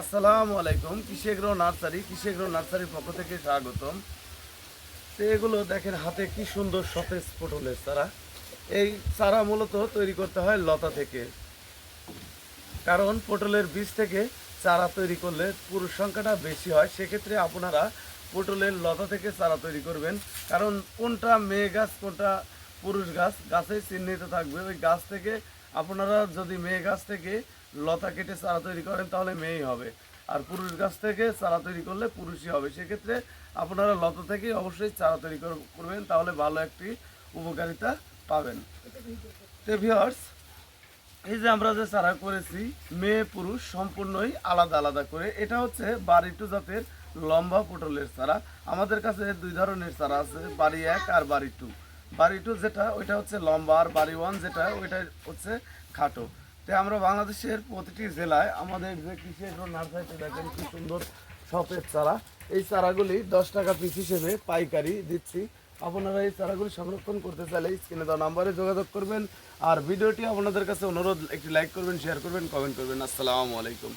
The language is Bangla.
আসসালামু আলাইকুম কৃষিগ্রহ নার্সারি কৃষিগ্রহ নার্সারির পক্ষ থেকে স্বাগতম। তো এগুলো দেখেন হাতে কি সুন্দর সতেজ পটলের চারা। এই চারা মূলত তৈরি করতে হয় লতা থেকে। কারণ পটলের বীজ থেকে চারা তৈরি করলে পুরুষ সংখ্যাটা বেশি হয়, সেক্ষেত্রে আপনারা পটলের লতা থেকে চারা তৈরি করবেন। কারণ কোনটা মেয়ে গাছ, কোনটা পুরুষ গাছ গাছে চিহ্নিত থাকবে। ওই গাছ থেকে আপনারা যদি মেয়ে গাছ থেকে লতা কেটে চারা তৈরি করেন, তাহলে মেয়েই হবে। আর পুরুষ গাছ থেকে চারা তৈরি করলে পুরুষই হবে। সেক্ষেত্রে আপনারা লতা থেকে অবশ্যই চারা তৈরি কর- করবেন, তাহলে ভালো একটি উপকারিতা পাবেন। তো ভিউয়ার্স এই যে আমরা যে চারা করেছি, মেয়ে, পুরুষ সম্পূর্ণই আলাদা আলাদা করে। এটা হচ্ছে বাড়ি টু জাতের লম্বা পটলের চারা। আমাদের কাছে দুই ধরনের চারা আছে, বাড়ি এক আর বাড়ি টু। বাড়ি টু যেটা, ওইটা হচ্ছে লম্বা, আর বাড়ি ওয়ান যেটা, ওইটা হচ্ছে খাটো। তো আমরা বাংলাদেশের প্রতিটি জেলায় আমাদের যে কৃষি নার্সারিতে দেখেন কি সুন্দর সতেজ চারা। এই চারাগুলি দশ টাকা পিস হিসেবে পাইকারি দিচ্ছি। আপনারা এই চারাগুলি সংরক্ষণ করতে চাইলে স্ক্রিনে দেওয়া নাম্বারে যোগাযোগ করবেন। আর ভিডিওটি আপনাদের কাছে অনুরোধ, একটি লাইক করবেন শেয়ার করবেন কমেন্ট করবেন। আসসালামু আলাইকুম।